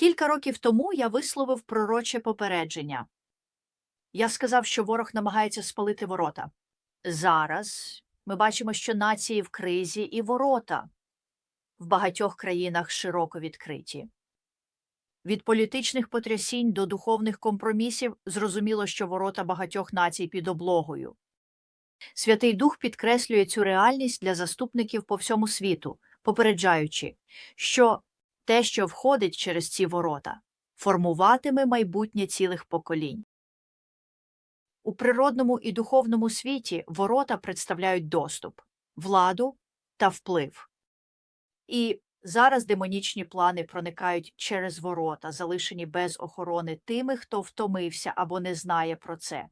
Кілька років тому я висловив пророче попередження. Я сказав, що ворог намагається спалити ворота. Зараз ми бачимо, що нації в кризі і ворота в багатьох країнах широко відкриті. Від політичних потрясінь до духовних компромісів зрозуміло, що ворота багатьох націй під облогою. Святий Дух підкреслює цю реальність для заступників по всьому світу, попереджаючи, що те, що входить через ці ворота, формуватиме майбутнє цілих поколінь. У природному і духовному світі ворота представляють доступ, владу та вплив. І зараз демонічні плани проникають через ворота, залишені без охорони тими, хто втомився або не знає про це.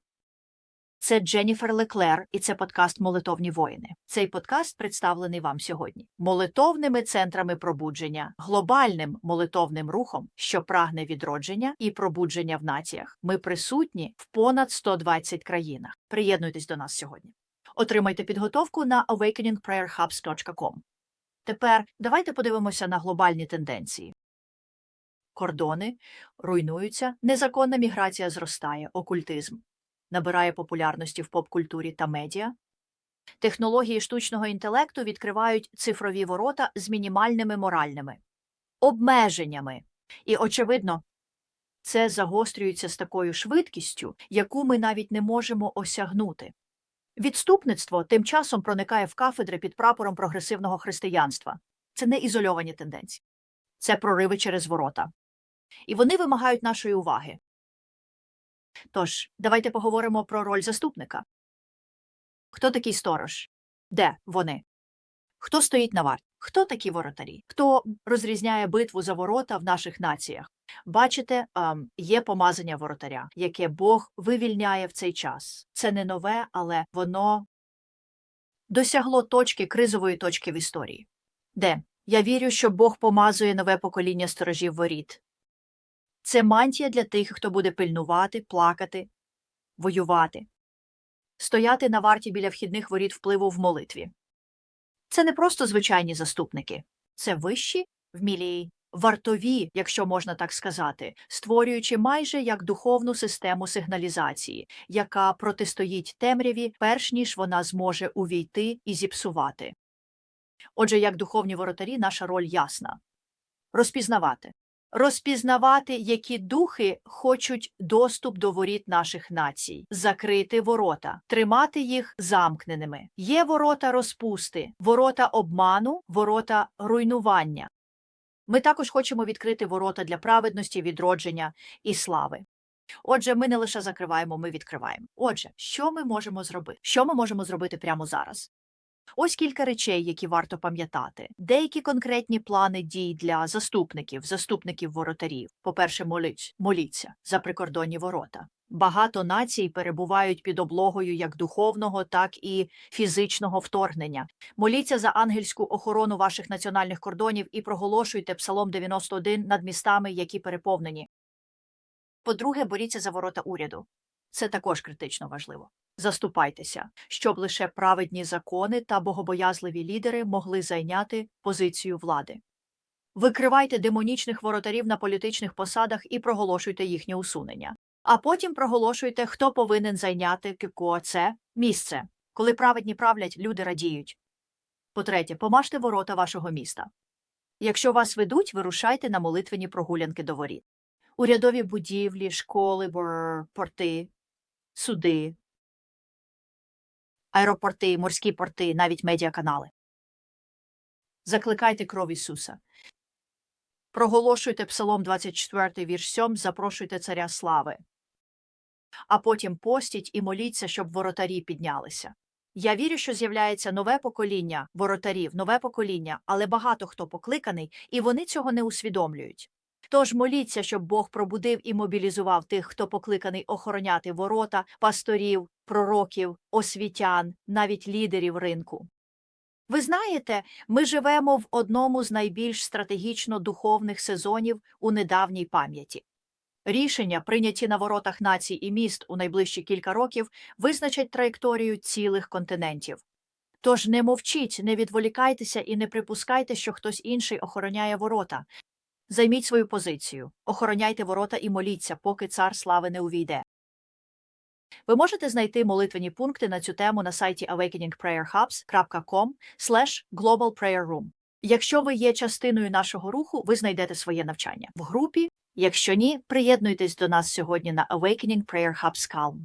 Це Дженніфер Леклер, і це подкаст Молитовні воїни. Цей подкаст представлений вам сьогодні молитовними центрами пробудження, глобальним молитовним рухом, що прагне відродження і пробудження в націях. Ми присутні в понад 120 країнах. Приєднуйтесь до нас сьогодні. Отримайте підготовку на awakeningprayerhubs.com. Тепер давайте подивимося на глобальні тенденції. Кордони руйнуються, незаконна міграція зростає, окультизм набирає популярності в поп-культурі та медіа. Технології штучного інтелекту відкривають цифрові ворота з мінімальними моральними обмеженнями. І, очевидно, це загострюється з такою швидкістю, яку ми навіть не можемо осягнути. Відступництво тим часом проникає в кафедри під прапором прогресивного християнства. Це не ізольовані тенденції, це прориви через ворота. І вони вимагають нашої уваги. Тож, давайте поговоримо про роль заступника. Хто такий сторож? Де вони? Хто стоїть на варті? Хто такі воротарі? Хто розрізняє битву за ворота в наших націях? Бачите, ем, є помазання воротаря, яке Бог вивільняє в цей час. Це не нове, але воно досягло точки кризової точки в історії. Де? Я вірю, що Бог помазує нове покоління сторожів воріт. Це мантія для тих, хто буде пильнувати, плакати, воювати, стояти на варті біля вхідних воріт впливу в молитві. Це не просто звичайні заступники, це вищі, вмілі, вартові, якщо можна так сказати, створюючи майже як духовну систему сигналізації, яка протистоїть темряві, перш ніж вона зможе увійти і зіпсувати. Отже, як духовні воротарі, наша роль ясна розпізнавати розпізнавати, які духи хочуть доступ до воріт наших націй, закрити ворота, тримати їх замкненими. Є ворота розпусти, ворота обману, ворота руйнування. Ми також хочемо відкрити ворота для праведності, відродження і слави. Отже, ми не лише закриваємо, ми відкриваємо. Отже, що ми можемо зробити? Що ми можемо зробити прямо зараз? Ось кілька речей, які варто пам'ятати. Деякі конкретні плани дій для заступників, заступників воротарів. По-перше, моліть, моліться за прикордонні ворота. Багато націй перебувають під облогою як духовного, так і фізичного вторгнення. Моліться за ангельську охорону ваших національних кордонів і проголошуйте Псалом 91 над містами, які переповнені. По-друге, боріться за ворота уряду. Це також критично важливо. Заступайтеся, щоб лише праведні закони та богобоязливі лідери могли зайняти позицію влади. Викривайте демонічних воротарів на політичних посадах і проголошуйте їхнє усунення. А потім проголошуйте, хто повинен зайняти це місце. Коли праведні правлять, люди радіють. По третє, помажте ворота вашого міста. Якщо вас ведуть, вирушайте на молитвені прогулянки до воріт. Урядові будівлі, школи, бор, порти, суди, аеропорти, морські порти, навіть медіаканали. Закликайте кров Ісуса. Проголошуйте Псалом 24, вірш 7, запрошуйте Царя Слави. А потім постіть і моліться, щоб воротарі піднялися. Я вірю, що з'являється нове покоління воротарів, нове покоління, але багато хто покликаний, і вони цього не усвідомлюють. Тож моліться, щоб Бог пробудив і мобілізував тих, хто покликаний охороняти ворота, пасторів, пророків, освітян, навіть лідерів ринку. Ви знаєте, ми живемо в одному з найбільш стратегічно духовних сезонів у недавній пам'яті. Рішення, прийняті на воротах націй і міст у найближчі кілька років, визначать траєкторію цілих континентів. Тож не мовчіть, не відволікайтеся і не припускайте, що хтось інший охороняє ворота. Займіть свою позицію, охороняйте ворота і моліться, поки цар слави не увійде. Ви можете знайти молитвені пункти на цю тему на сайті awakeningprayerhubs.com global prayer. Якщо ви є частиною нашого руху, ви знайдете своє навчання в групі. Якщо ні, приєднуйтесь до нас сьогодні на Awakening Prayer Hubs Calm.